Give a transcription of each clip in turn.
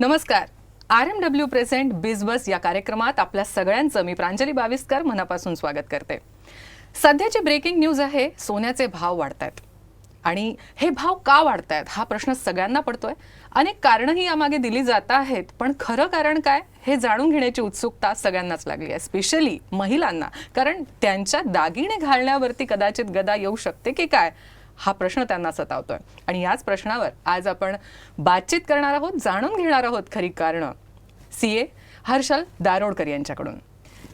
नमस्कार. R M W present BizBuzz या कार्यक्रमात आपल्या सगळ्यांचं मी प्रांजली बाविस्कर मनापासून स्वागत करते. सध्याची ब्रेकिंग न्यूज आहे सोन्याचे भाव वाढत आहेत आणि हे भाव का वाढतायत हा प्रश्न सगळ्यांना पडतोय. अनेक कारणंही यामागे दिली जात आहेत पण खरं कारण काय हे जाणून घेण्याची उत्सुकता सगळ्यांनाच लागली आहे स्पेशली महिलांना. कारण त्यांच्या दागिने घालण्यावरती कदाचित गदा येऊ शकते की काय? हा प्रश्न त्यांना सतावतोय. आणि याच प्रश्नावर आज आपण बातचीत करणार आहोत जाणून घेणार आहोत खरी कारणं. सी ए हर्षल दारोडकर यांच्याकडून.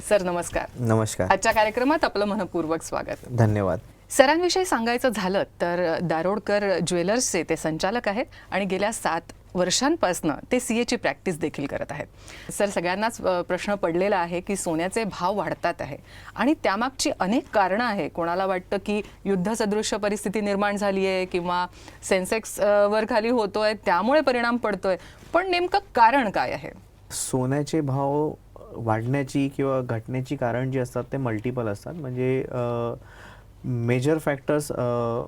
सर नमस्कार. नमस्कार. आजच्या कार्यक्रमात आपलं मनपूर्वक स्वागत. धन्यवाद. सरांविषयी सांगायचं झालं तर दारोडकर ज्वेलर्सचे ते संचालक आहेत आणि गेल्या सात वर्षांपासनं ते सी एची प्रॅक्टिस देखील करत आहेत. सर सगळ्यांनाच प्रश्न पडलेला आहे की सोन्याचे भाव वाढतात आहे. आणि त्यामागची अनेक कारणं आहे. कोणाला वाटतं की युद्धसदृश्य परिस्थिती निर्माण झाली आहे किंवा सेन्सेक्स वर खाली होतोय त्यामुळे परिणाम पडतोय. पण नेमकं कारण काय आहे? सोन्याचे भाव वाढण्याची किंवा घटण्याची कारण जी असतात ते मल्टिपल असतात. म्हणजे major factors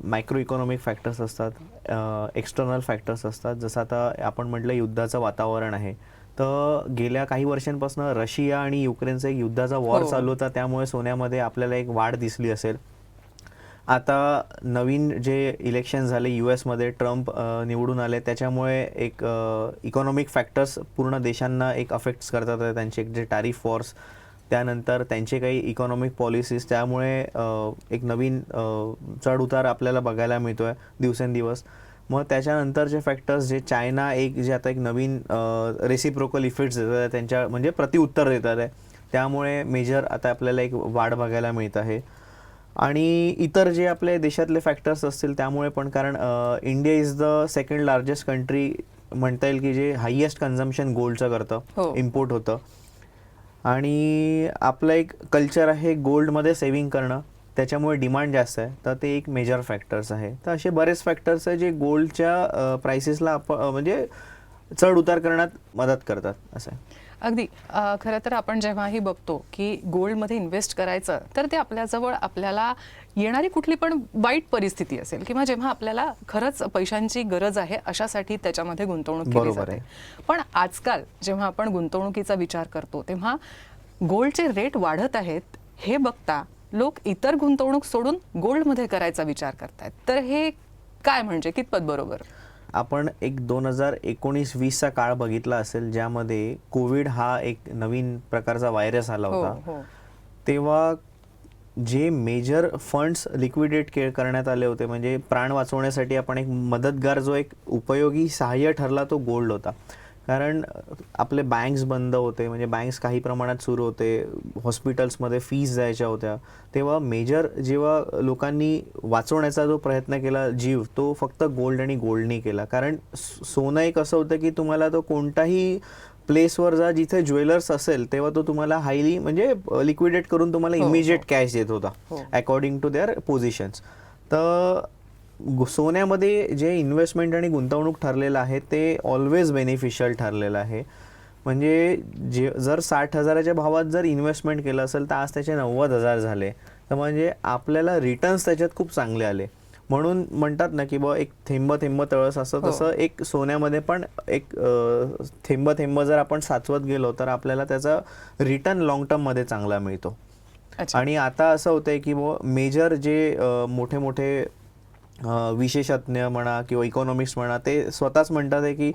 micro economic factors असतात एक्सटर्नल फॅक्टर्स असतात जसं आता आपण म्हटलं युद्धाचं वातावरण आहे तर गेल्या काही वर्षांपासून रशिया आणि युक्रेनचा एक युद्धाचा वॉर हो. चालू होता त्यामुळे सोन्यामध्ये आपल्याला एक वाढ दिसली असेल आता नवीन जे इलेक्शन झाले यू एसमध्ये ट्रम्प निवडून आले त्याच्यामुळे एक इकॉनॉमिक फॅक्टर्स पूर्ण देशांना एक अफेक्ट्स करतात. त्यांचे जे टॅरिफ वॉर्स त्यानंतर त्यांचे काही इकॉनॉमिक पॉलिसीज त्यामुळे एक नवीन अ, चढ उतार आपल्याला बघायला मिळतो आहे दिवसेंदिवस. मग त्याच्यानंतरचे फॅक्टर्स जे चायना एक जे आता एक नवीन रेसिप्रोकल इफेक्ट्स देतात आहे, त्यांच्या म्हणजे प्रतिउत्तर देतात आहे. त्यामुळे मेजर आता आपल्याला एक वाढ बघायला मिळत आहे. आणि इतर जे आपले देशातले फॅक्टर्स असतील त्यामुळे पण कारण India is the second largest country म्हणता येईल की जे हायेस्ट कन्झम्पशन गोल्डचं हो. करतं इम्पोर्ट होतं. आणि आपलं एक कल्चर आहे गोल्डमध्ये सेव्हिंग करणं. त्याच्यामुळे डिमांड जास्त आहे. तर ते एक मेजर फॅक्टर्स आहे. तर असे बरेच फॅक्टर्स आहे जे गोल्डच्या प्राइसेसला आप म्हणजे चढ उतार करण्यात मदत करतात. असं आहे. अगदी खरं तर आपण जेव्हाही बघतो की गोल्डमध्ये इन्व्हेस्ट करायचं तर ते आपल्याजवळ आपल्याला येणारी कुठली पण वाईट परिस्थिती असेल किंवा जेव्हा आपल्याला खरंच पैशांची गरज आहे अशासाठी त्याच्यामध्ये गुंतवणूक केली जाते. पण आजकाल जेव्हा आपण गुंतवणुकीचा विचार करतो तेव्हा गोल्डचे रेट वाढत आहेत हे बघता लोक इतर गुंतवणूक सोडून गोल्डमध्ये करायचा विचार करतायत. तर हे काय म्हणजे? कितपत बरोबर? आपण एक दोन हजार एकोणीस वीसचा काळ बघितला असेल ज्यामध्ये कोविड हा एक नवीन प्रकारचा व्हायरस आला हो होता. हो. तेव्हा जे मेजर फंड्स लिक्विडेट के करण्यात आले होते म्हणजे प्राण वाचवण्यासाठी आपण एक मदतगार जो एक उपयोगी सहाय्य ठरला तो गोल्ड होता. कारण आपले बँक्स बंद होते म्हणजे बँक्स काही प्रमाणात सुरू होते हॉस्पिटल्समध्ये फीज द्यायच्या होत्या तेव्हा मेजर जेव्हा लोकांनी वाचवण्याचा जो प्रयत्न केला जीव तो फक्त गोल्ड आणि गोल्डनी केला कारण सोनं एक असं होतं की तुम्हाला तो कोणताही प्लेसवर जा जिथे ज्वेलर्स असेल तेव्हा तो तुम्हाला हायली म्हणजे लिक्विडेट करून तुम्हाला हो, हो. इमिजिएट कॅश देत होता हो. अकॉर्डिंग टू देअर पोझिशन्स तर सोन्यामध्ये जे इन्व्हेस्टमेंट आणि गुंतवणूक ठरलेलं आहे ते ऑलवेज बेनिफिशियल ठरलेलं आहे. म्हणजे जे जर साठ हजाराच्या भावात जर इन्व्हेस्टमेंट केलं असेल तर आज त्याचे नव्वद हजार झाले. तर म्हणजे आपल्याला रिटर्न्स त्याच्यात खूप चांगले आले. म्हणून म्हणतात ना की बा एक थेंब थेंब तळस असं हो. तसं एक सोन्यामध्ये पण एक थेंब थेंब जर आपण साचवत गेलो तर आपल्याला त्याचा रिटर्न लॉंग टर्ममध्ये चांगला मिळतो. आणि आता असं होतंय की मेजर जे मोठे मोठे विशेषज्ञ म्हणा किंवा इकॉनॉमिक्स म्हणा ते स्वतःच म्हणतात आहे की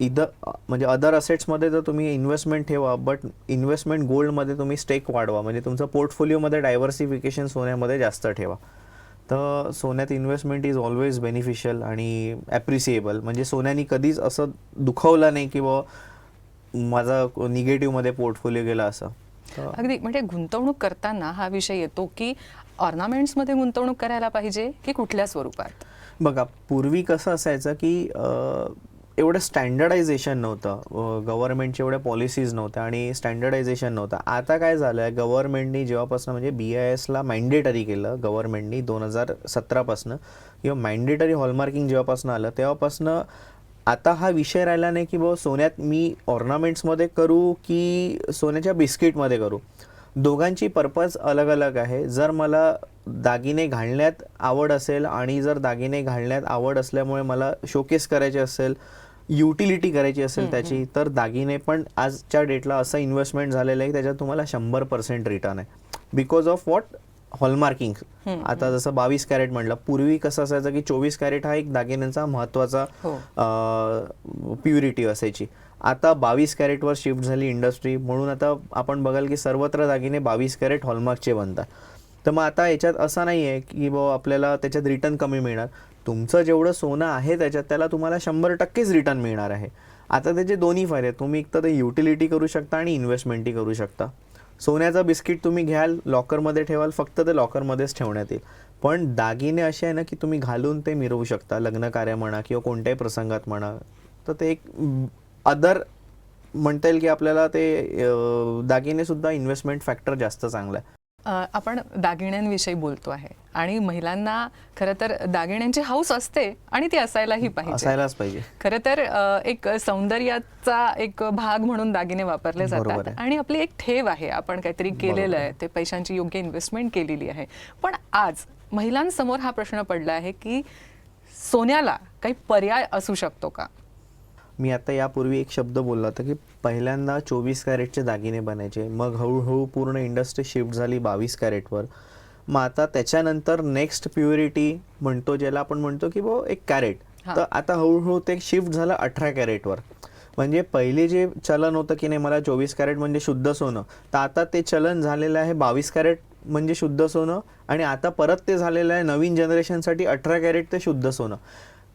इदर म्हणजे अदर असेट्समध्ये तर तुम्ही इन्व्हेस्टमेंट ठेवा बट इन्व्हेस्टमेंट गोल्डमध्ये तुम्ही स्टेक वाढवा. म्हणजे तुमचं पोर्टफोलिओमध्ये डायव्हर्सिफिकेशन सोन्यामध्ये जास्त ठेवा. तर सोन्यात इन्व्हेस्टमेंट इज ऑलवेज बेनिफिशियल आणि ॲप्रिसिएबल म्हणजे सोन्यानी कधीच असं दुखवलं नाही की बुवा माझा निगेटिव्हमध्ये पोर्टफोलिओ गेला असं. अगदी. म्हणजे गुंतवणूक करताना हा विषय येतो की ऑर्नामेंट्समध्ये गुंतवणूक करायला पाहिजे की कुठल्या स्वरूपात? बघा पूर्वी कसं असायचं की एवढं स्टँडर्डायझेशन नव्हतं. गव्हर्नमेंटच्या एवढ्या पॉलिसीज नव्हत्या आणि स्टँडर्डायझेशन नव्हतं. आता काय झालं आहे गव्हर्नमेंटनी जेव्हापासून म्हणजे बी आय एसला मॅन्डेटरी केलं गव्हर्नमेंटनी दोन हजार सतरापासनं किंवा मॅन्डेटरी हॉलमार्किंग जेव्हापासून आलं तेव्हापासनं आता हा विषय राहिला नाही की बाबा सोन्यात मी ऑर्नामेंट्समध्ये करू की सोन्याच्या बिस्किटमध्ये करू? दोघांची पर्पज अलग अलग आहे. जर मला दागिने घालण्यात आवड असेल आणि जर दागिने घालण्यात आवड असल्यामुळे मला शोकेस करायचे असेल युटिलिटी करायची असेल त्याची तर दागिने पण आजच्या डेटला असं इन्व्हेस्टमेंट झालेलं आहे की त्याच्यात तुम्हाला शंभर पर्सेंट रिटर्न आहे. बिकॉज ऑफ वॉट हॉलमार्किंग आता जसं बावीस कॅरेट म्हटलं पूर्वी कसं असायचं की चोवीस कॅरेट हा एक दागिन्यांचा महत्त्वाचा हो. प्युरिटी असायची. आता बावीस कॅरेटवर शिफ्ट झाली इंडस्ट्री म्हणून आता आपण बघाल की सर्वत्र दागिने बावीस कॅरेट हॉलमार्कचे बनतात. तर मग आता याच्यात असं नाही आहे की बाबा आपल्याला त्याच्यात रिटर्न कमी मिळणार. तुमचं जेवढं सोनं आहे त्याच्यात त्याला तुम्हाला शंभर टक्केच रिटर्न मिळणार आहे. आता त्याचे दोन्ही फायदे आहेत तुम्ही एक तर ते युटिलिटी करू शकता आणि इन्व्हेस्टमेंटही करू शकता. सोन्याचं बिस्किट तुम्ही घ्याल लॉकरमध्ये ठेवाल फक्त ते लॉकरमध्येच ठेवण्यात येईल. पण दागिने असे आहे ना की तुम्ही घालून ते मिरवू शकता लग्नकार्य म्हणा किंवा कोणत्याही प्रसंगात म्हणा. तर ते एक अदर म्हणता येईल की आपल्याला ते दागिने सुद्धा इन्व्हेस्टमेंट फॅक्टर जास्त चांगला आहे. आपण दागिन्यांविषयी बोलतो आहे आणि महिलांना खरं तर दागिन्यांची हाऊस असते आणि ती असायलाही पाहिजे. असायलाच पाहिजे. खरं तर एक सौंदर्याचा एक भाग म्हणून दागिने वापरले जातात. आणि आपली एक ठेव आहे आपण काहीतरी केलेलं आहे. ते पैशांची योग्य इन्व्हेस्टमेंट केलेली आहे. पण आज महिलांसमोर हा प्रश्न पडला आहे की सोन्याला काही पर्याय असू शकतो का? मी आता यापूर्वी एक शब्द बोलला होता की पहिल्यांदा चोवीस कॅरेटचे दागिने बनायचे. मग हळूहळू पूर्ण इंडस्ट्री शिफ्ट झाली बावीस कॅरेटवर. मग आता त्याच्यानंतर नेक्स्ट प्युरिटी म्हणतो ज्याला आपण म्हणतो की बो एक कॅरेट. तर आता हळूहळू ते शिफ्ट झालं अठरा कॅरेटवर. म्हणजे पहिले जे चलन होतं की नाही मला चोवीस कॅरेट म्हणजे शुद्ध सोनं. तर आता ते चलन झालेलं आहे बावीस कॅरेट म्हणजे शुद्ध सोनं. आणि आता परत ते झालेलं आहे नवीन जनरेशनसाठी अठरा कॅरेट ते शुद्ध सोनं.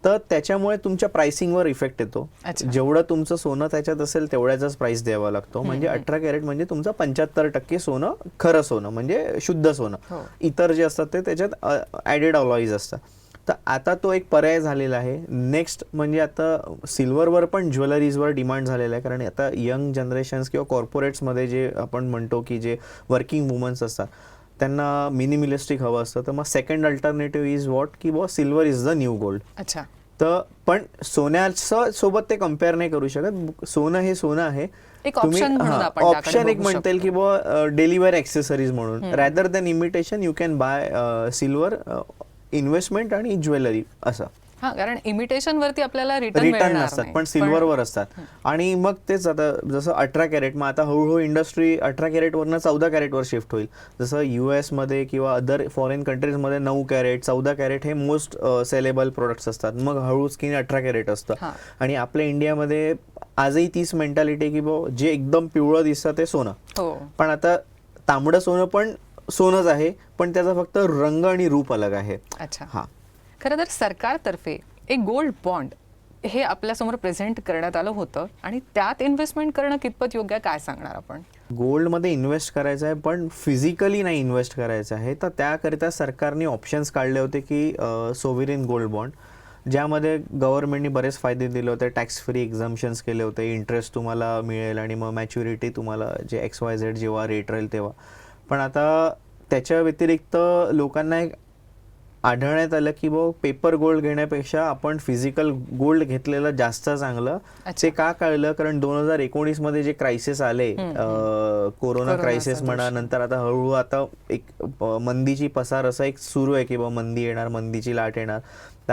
तर त्याच्यामुळे तुमच्या प्राइसिंगवर इफेक्ट येतो. जेवढं तुमचं सोनं त्याच्यात असेल तेवढ्याचाच प्राइस द्यावा लागतो. म्हणजे अठरा कॅरेट म्हणजे तुमचं पंच्याहत्तर टक्के सोनं खरं सोनं म्हणजे शुद्ध हो. सोनं इतर जे असतात ते त्याच्यात ॲडेड अलॉईज असतात. तर आता तो एक पर्याय झालेला आहे. नेक्स्ट म्हणजे आता सिल्वरवर पण ज्वेलरीजवर डिमांड झालेला आहे. कारण आता यंग जनरेशन्स किंवा कॉर्पोरेट्समध्ये जे आपण म्हणतो की जे वर्किंग वुमन्स असतात त्यांना मिनिमिलिस्टिक हवं असतं. तर मग सेकंड अल्टरनेटिव्ह इज वॉट की बॉ silver is the new gold अच्छा. तर पण सोन्याचं सोबत ते कंपेअर नाही करू शकत. सोनं हे सोनं आहे. ऑप्शन एक म्हणता येईल की बुवा डेलिव्हर एक्सेसरीज म्हणून. Rather than imitation you can buy silver investment आणि ज्वेलरी असं. हा कारण इमिटेशन वरती आपल्याला रिटर्न रिटर्न नसतात. पण सिल्वरवर असतात. आणि मग तेच आता जसं अठरा कॅरेट मग आता हळूहळू इंडस्ट्री अठरा कॅरेटवरनं चौदा कॅरेटवर शिफ्ट होईल. जसं यू मध्ये किंवा अदर फॉरेन कंट्रीजमध्ये नऊ कॅरेट चौदा कॅरेट हे मोस्ट सेलेबल प्रोडक्ट्स असतात. मग हळू स्किन अठरा कॅरेट असतं. आणि आपल्या इंडियामध्ये आजही तीच मेंटॅलिटी की बो जे एकदम पिवळं दिसतं ते सोनं. हो. पण आता तांबडं सोनं पण सोनंच आहे पण त्याचा फक्त रंग आणि रूप अलग आहे. अच्छा. हा. खरं तर सरकारतर्फे एक गोल्ड बॉन्ड हे आपल्यासमोर प्रेझेंट करण्यात आलं होतं. आणि त्यात इन्व्हेस्टमेंट करणं कितपत योग्य आहे काय सांगणार आपण? गोल्डमध्ये इन्व्हेस्ट करायचं आहे पण फिजिकली नाही इन्व्हेस्ट करायचं आहे. तर त्याकरिता सरकारने ऑप्शन्स काढले होते की सोविरिन गोल्ड बॉन्ड ज्यामध्ये गव्हर्नमेंटने बरेच फायदे दिले होते. टॅक्स फ्री एक्झाम्शन्स केले होते इंटरेस्ट तुम्हाला मिळेल आणि मग मॅच्युरिटी तुम्हाला जे एक्स वाय झेड जेव्हा रेट राहील तेव्हा. पण आता त्याच्या व्यतिरिक्त लोकांना एक आढळण्यात आलं की भाऊ पेपर गोल्ड घेण्यापेक्षा आपण फिजिकल गोल्ड घेतलेलं जास्त चांगलं. ते का कळलं? कारण दोन हजार एकोणीसमध्ये जे क्रायसिस आले कोरोना क्रायसिस म्हणा नंतर आता हळूहळू आता एक मंदीची पसार असा एक सुरू आहे की बा मंदी येणार मंदीची लाट येणार.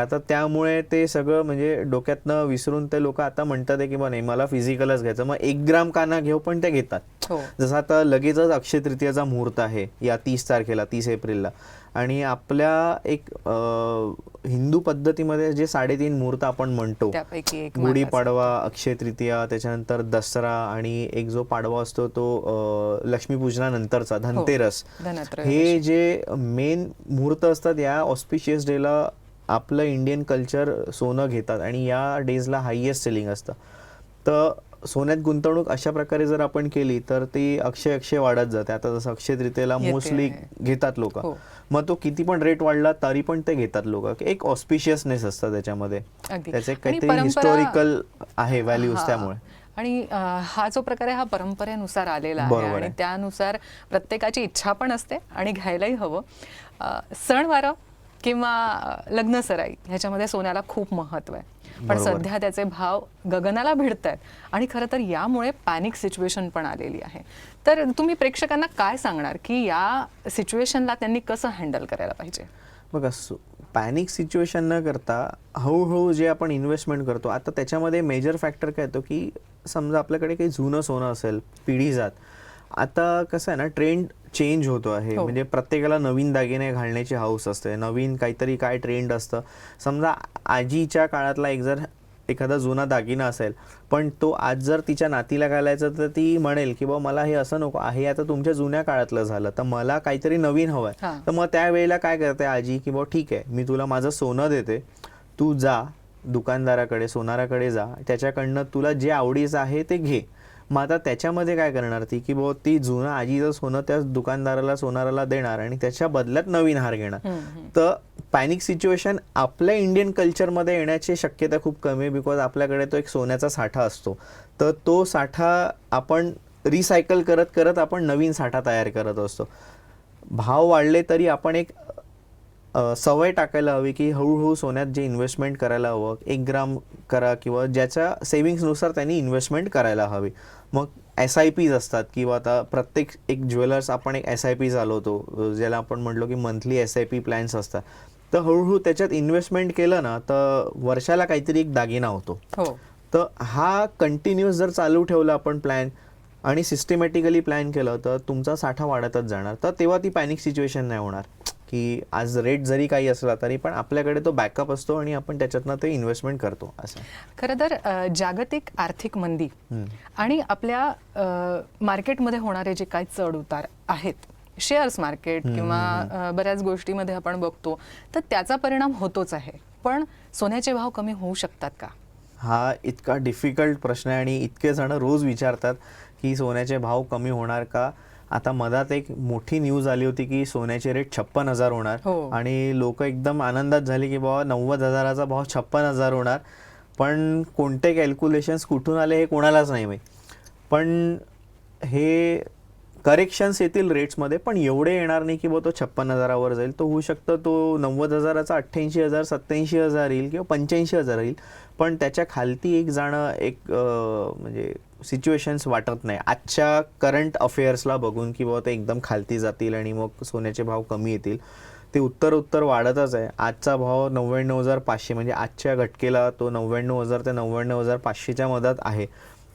आता त्यामुळे ते सगळं म्हणजे डोक्यातनं विसरून ते लोक आता म्हणतात की बा नाही मला फिजिकलच घ्यायचं. मग एक ग्राम काना घेऊ पण ते घेतात. हो. जसं आता लगेचच अक्षय तृतीयाचा मुहूर्त आहे या तीस तारखेला तीस एप्रिलला. आणि आपल्या एक हिंदू पद्धतीमध्ये जे साडेतीन मुहूर्त आपण म्हणतो गुढीपाडवा अक्षय तृतीया त्याच्यानंतर दसरा आणि एक जो पाडवा असतो तो लक्ष्मीपूजनानंतरचा धनतेरस. धनत्रयोदशी. हे जे मेन मुहूर्त असतात या ऑस्पिशियस डेला आपलं इंडियन कल्चर सोनं घेतात आणि या डेजला हायेस्ट सेलिंग असतं तर सोन्यात गुंतवणूक अशा प्रकारे जर आपण केली तर ती अक्षय अक्षय वाढत जाते आता जसं अक्षय तृतीयेला मोस्टली. घेतात लोक हो. मग तो किती पण रेट वाढला तरी पण ते घेतात लोक एक ऑस्पिशियसनेस असतं त्याच्यामध्ये. त्याचे काहीतरी हिस्टोरिकल आहे व्हॅल्यूज. त्यामुळे आणि हा जो प्रकार आहे हा परंपरेनुसार आलेला आहे आणि. त्यानुसार प्रत्येकाची इच्छा पण असते आणि घ्यायलाही हवं सणवार किंवा अं, लग्नसराई ह्याच्यामध्ये सोन्याला खूप महत्त्व आहे. पण. सध्या त्याचे भाव गगनाला भिडत आहेत आणि खरं तर यामुळे पॅनिक सिच्युएशन पण आलेली आहे. तर तुम्ही प्रेक्षकांना काय सांगणार की या सिच्युएशनला त्यांनी कसं हँडल करायला पाहिजे? बघा पॅनिक सिच्युएशन न करता हळूहळू जे आपण इन्व्हेस्टमेंट करतो आता त्याच्यामध्ये मेजर फॅक्टर काय येतो की समजा आपल्याकडे काही जुनं सोनं असेल पिढी जात आता कसं आहे ना ट्रेंड चेंज होतो आहे. हो. म्हणजे प्रत्येकाला नवीन दागिने घालण्याची हाऊस असते. नवीन काहीतरी काय ट्रेंड असतं. समजा आजीच्या काळातला एक जर एखादा जुना दागिना असेल पण तो आज जर तिच्या नातीला घालायचा तर ती म्हणेल की बाबा मला हे असं नको. आहे आता तुमच्या जुन्या काळातलं झालं. तर मला काहीतरी नवीन हवं आहे. तर मग त्यावेळेला काय करते आजी की बाबा ठीक आहे. मी तुला माझं सोनं देते. तू जा दुकानदाराकडे सोनाराकडे जा. त्याच्याकडनं तुला जे आवडीचं आहे ते घे. मग आता त्याच्यामध्ये काय करणार ती? की ती जुनं आजीचं सोनं त्या दुकानदाराला सोनाराला देणार आणि त्याच्या बदल्यात नवीन हार घेणार. तर पॅनिक सिच्युएशन आपल्या इंडियन कल्चरमध्ये येण्याची शक्यता खूप कमी आहे बिकॉज आपल्याकडे तो एक सोन्याचा साठा असतो. तर तो साठा आपण रिसायकल करत करत आपण नवीन साठा तयार करत असतो. भाव वाढले तरी आपण एक सवय टाकायला हवी की हळूहळू सोन्यात जे इन्व्हेस्टमेंट करायला हवं एक ग्राम करा किंवा ज्याच्या सेविंग्सनुसार त्यांनी इन्व्हेस्टमेंट करायला हवी. मग एस आय पीज असतात किंवा आता प्रत्येक एक ज्वेलर्स आपण एक एस आय पी चालवतो ज्याला आपण म्हटलो की monthly S I P plans असतात. तर हळूहळू त्याच्यात इन्व्हेस्टमेंट केलं ना तर वर्षाला काहीतरी एक दागिना होतो. हो. तर हा कंटिन्युअस जर चालू ठेवला आपण प्लॅन आणि सिस्टमॅटिकली प्लॅन केलं तर तुमचा साठा वाढतच जाणार. तर तेव्हा ती पॅनिक सिच्युएशन नाही होणार. की आज रेट जरी काही असला तरी पण आपल्याकडे तो बॅकअप असतो आणि आपण त्याच्यातनं ते इन्व्हेस्टमेंट करतो असं. खरं तर जागतिक आर्थिक मंदी. आणि आपल्या मार्केटमध्ये होणारे जे काही चढ उतार आहेत शेअर्स मार्केट किंवा बऱ्याच गोष्टीमध्ये आपण बघतो तर त्याचा परिणाम होतोच आहे. पण सोन्याचे भाव कमी होऊ शकतात का? हा इतका डिफिकल्ट प्रश्न आहे आणि इतके जण रोज विचारतात की सोन्याचे भाव कमी होणार का? आता मधात एक मोठी न्यूज आली होती की सोन्याचे रेट छप्पन हजार होणार. हो. आणि लोक एकदम आनंदात झाले की बाबा नव्वद हजाराचा भाव छप्पन हजार होणार. पण कोणते कॅल्क्युलेशन्स कुठून आले हे कोणालाच नाही माहीत. पण हे करेक्शन्स येतील रेट्समध्ये पण एवढे येणार नाही की बुवा तो छप्पन हजारावर जाईल. तो होऊ शकतो तो नव्वद हजाराचा अठ्ठ्याऐंशी हजार सत्याऐंशी हजार येईल किंवा पंच्याऐंशी हजार येईल. पण त्याच्या खालती एक जाणं एक म्हणजे सिच्युएशन्स वाटत नाही. आजच्या करंट अफेअर्सला बघून की बाबा ते एकदम खालती जातील आणि मग सोन्याचे भाव कमी येतील ते उत्तर उत्तर वाढतच आहे. आजचा भाव नव्याण्णव हजार पाचशे म्हणजे आजच्या घटकेला तो नव्याण्णव हजार ते नव्याण्णव हजार पाचशेच्या मधात आहे.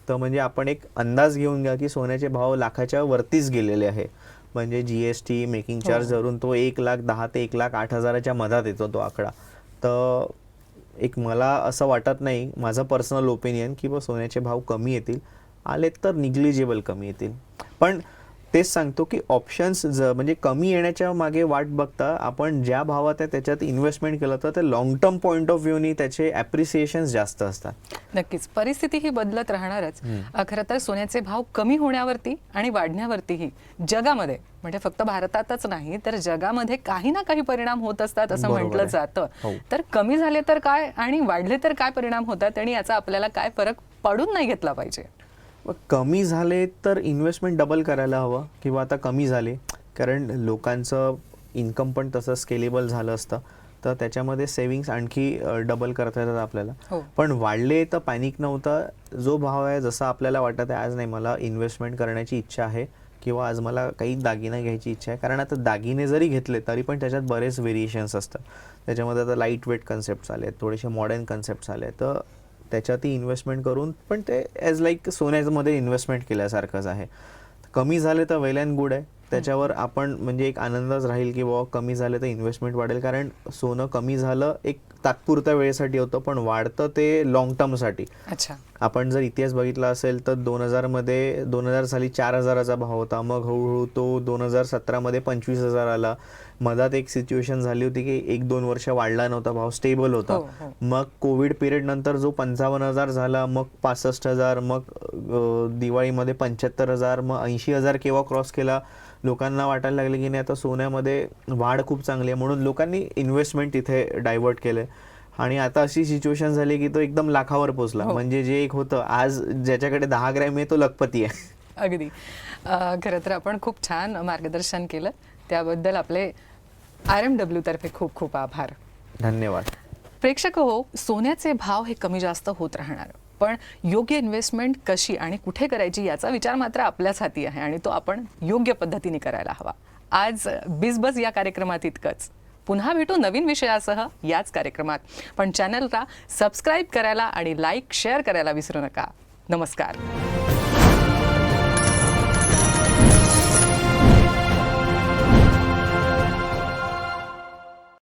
तर म्हणजे आपण एक अंदाज घेऊन घ्या की सोन्याचे भाव लाखाच्या वरतीच गेलेले आहे. म्हणजे G S T making charge धरून तो एक लाख दहा ते एक लाख आठ हजाराच्या मधात येतो तो आकडा. तर एक मला असं वाटत नाही माझं पर्सनल ओपिनियन की बा सोन्याचे भाव कमी येतील आलेत तर निग्लिजिबल कमी येतील. पण तेच सांगतो की ऑप्शन्स ज म्हणजे कमी येण्याच्या मागे वाट बघता आपण ज्या भावात आहे त्याच्यात इन्व्हेस्टमेंट केलं तर ते लॉंग टर्म पॉईंट ऑफ व्ह्यूनी त्याचे ॲप्रिसिएशन जास्त असतात. नक्कीच. परिस्थिती ही बदलत राहणारच. खरं तर सोन्याचे भाव कमी होण्यावरती आणि वाढण्यावरतीही जगामध्ये म्हणजे फक्त भारतातच नाही तर जगामध्ये काही ना काही परिणाम होत असतात असं म्हटलं. जातं. हो. तर कमी झाले तर काय आणि वाढले तर काय परिणाम होतात आणि याचा आपल्याला काय फरक पडून नाही घेतला पाहिजे? कमी झाले तर इन्व्हेस्टमेंट डबल करायला हवं किंवा आता कमी झाले. कारण लोकांचं इन्कम पण तसं स्केलेबल झालं असतं. तर त्याच्यामध्ये सेविंग्स आणखी डबल करता येतात आपल्याला. हो. पण वाढले तर पॅनिक नव्हता. जो भाव आहे जसा आपल्याला वाटत आहे आज नाही मला इन्व्हेस्टमेंट करण्याची इच्छा आहे किंवा आज मला काही दागिने घ्यायची इच्छा आहे. कारण आता दागिने जरी घेतले तरी पण त्याच्यात बरेच व्हेरिएशन्स असतात. त्याच्यामध्ये आता लाइट वेट कन्सेप्ट आले आहेत थोडेसे मॉडर्न कन्सेप्ट आले आहेत तर त्याच्यातही इन्व्हेस्टमेंट करून पण ते ॲज लाईक सोन्यामध्ये इन्व्हेस्टमेंट केल्यासारखंच आहे. कमी झाले तर वेल अँड गुड आहे. त्याच्यावर आपण म्हणजे एक आनंदच राहील की बाबा कमी झाले तर इन्व्हेस्टमेंट वाढेल कारण सोनं कमी झालं एक तात्पुरत्या वेळेसाठी होतं पण वाढतं ते लॉंग टर्मसाठी अच्छा. आपण जर इतिहास बघितला असेल तर दोन हजारमध्ये दोन हजार साली चार हजाराचा भाव होता. मग हळूहळू तो दोन हजार सतरामध्ये पंचवीस हजार आला. मधात एक सिच्युएशन झाली होती की एक दोन वर्ष वाढला नव्हता भाव स्टेबल होता. हो, हो. मग कोविड पिरियड नंतर जो पंचावन्न हजार झाला मग पासष्ट हजार मग दिवाळीमध्ये पंच्याहत्तर हजार मग ऐंशी हजार केव्हा क्रॉस केला? लोकांना वाटायला लागले की नाही आता सोन्यामध्ये वाढ खूप चांगली आहे म्हणून लोकांनी इन्व्हेस्टमेंट तिथे डायव्हर्ट केलंय. आणि आता अशी सिच्युएशन झाली की तो एकदम लाखावर पोहोचला. हो. म्हणजे जे एक होतं आज ज्याच्याकडे दहा ग्रॅम आहे तो लखपती आहे. अगदी. खरं तर आपण खूप छान मार्गदर्शन केलं. त्याबद्दल आपले आर एम डब्ल्यू तर्फे खूप खूप आभार. धन्यवाद. प्रेक्षक हो सोन्याचे भाव हे कमी जास्त होत राहणार. पण योग्य इन्व्हेस्टमेंट कशी आणि कुठे करायची याचा विचार मात्र आपल्याच हाती आहे आणि तो आपण योग्य पद्धतीने करायला हवा. आज बिजबज या कार्यक्रमात इतकंच. पुन्हा भेटू नवीन विषयासह याच कार्यक्रमात. पण चॅनलला सबस्क्राईब करायला आणि लाईक शेअर करायला विसरू नका. नमस्कार.